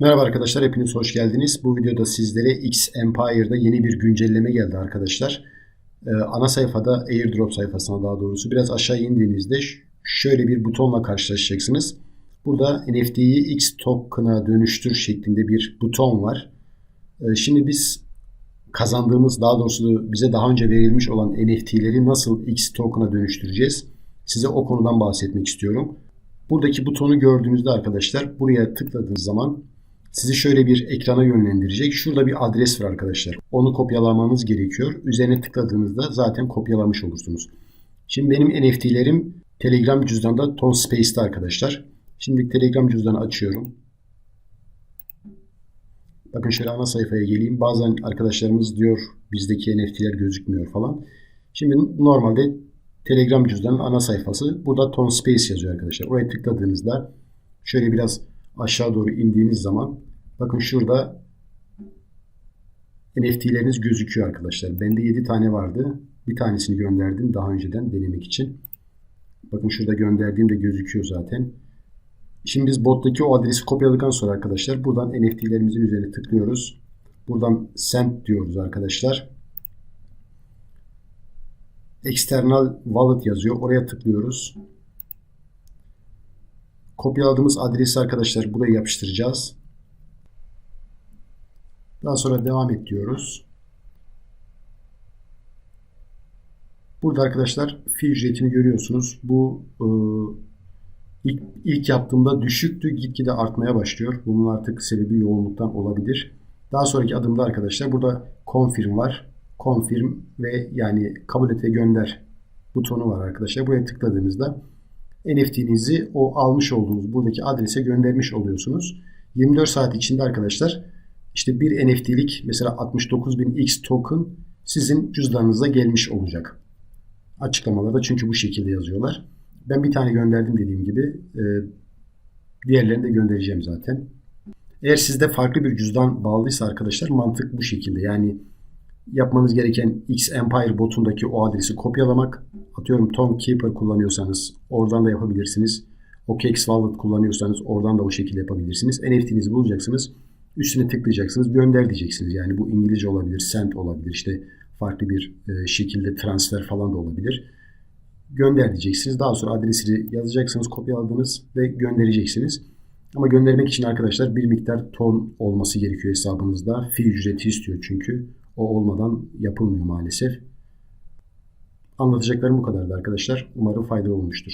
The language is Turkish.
Merhaba arkadaşlar, hepiniz hoş geldiniz. Bu videoda sizlere X Empire'da yeni bir güncelleme geldi arkadaşlar. Ee, ana sayfada, airdrop sayfasına daha doğrusu biraz aşağı indiğinizde şöyle bir butonla karşılaşacaksınız. Burada NFT'yi X token'a dönüştür şeklinde bir buton var. Ee, şimdi biz kazandığımız, daha doğrusu bize daha önce verilmiş olan NFT'leri nasıl X token'a dönüştüreceğiz? Size o konudan bahsetmek istiyorum. Buradaki butonu gördüğünüzde arkadaşlar buraya tıkladığınız zaman sizi şöyle bir ekrana yönlendirecek. Şurada bir adres var arkadaşlar. Onu kopyalamanız gerekiyor. Üzerine tıkladığınızda zaten kopyalamış olursunuz. Şimdi benim NFT'lerim Telegram cüzdanda Ton Space'te arkadaşlar. Şimdi Telegram cüzdanı açıyorum. Bakın şöyle ana sayfaya geleyim. Bazen arkadaşlarımız diyor bizdeki NFT'ler gözükmüyor falan. Şimdi normalde Telegram cüzdanın ana sayfası. Burada Ton Space yazıyor arkadaşlar. Oraya tıkladığınızda şöyle biraz aşağı doğru indiğiniz zaman bakın şurada NFT'leriniz gözüküyor arkadaşlar. Bende 7 tane vardı. Bir tanesini gönderdim daha önceden denemek için. Bakın şurada gönderdiğim de gözüküyor zaten. Şimdi biz bottaki o adresi kopyaladıktan sonra arkadaşlar buradan NFT'lerimizin üzerine tıklıyoruz. Buradan send diyoruz arkadaşlar. External wallet yazıyor. Oraya tıklıyoruz. Kopyaladığımız adresi arkadaşlar buraya yapıştıracağız. Daha sonra devam et diyoruz. Burada arkadaşlar fi ücretini görüyorsunuz. Bu e, ilk, ilk yaptığımda düşüktü. Gitgide artmaya başlıyor. Bunun artık sebebi yoğunluktan olabilir. Daha sonraki adımda arkadaşlar burada confirm var. Confirm ve yani kabul et ve gönder butonu var arkadaşlar. Buraya tıkladığınızda NFT'nizi o almış olduğunuz buradaki adrese göndermiş oluyorsunuz. 24 saat içinde arkadaşlar işte bir NFT'lik mesela 69.000X token sizin cüzdanınıza gelmiş olacak. Açıklamalarda çünkü bu şekilde yazıyorlar. Ben bir tane gönderdim dediğim gibi. Ee, diğerlerini de göndereceğim zaten. Eğer sizde farklı bir cüzdan bağlıysa arkadaşlar mantık bu şekilde. Yani yapmanız gereken X Empire botundaki o adresi kopyalamak. Atıyorum Tom Keeper kullanıyorsanız oradan da yapabilirsiniz. OKX Wallet kullanıyorsanız oradan da o şekilde yapabilirsiniz. NFT'nizi bulacaksınız. Üstüne tıklayacaksınız. Gönder diyeceksiniz. Yani bu İngilizce olabilir, send olabilir. işte farklı bir e, şekilde transfer falan da olabilir. Gönder diyeceksiniz. Daha sonra adresini yazacaksınız, kopyaladınız ve göndereceksiniz. Ama göndermek için arkadaşlar bir miktar ton olması gerekiyor hesabınızda. Fi ücreti istiyor çünkü. O olmadan yapılmıyor maalesef. Anlatacaklarım bu kadardı arkadaşlar. Umarım faydalı olmuştur.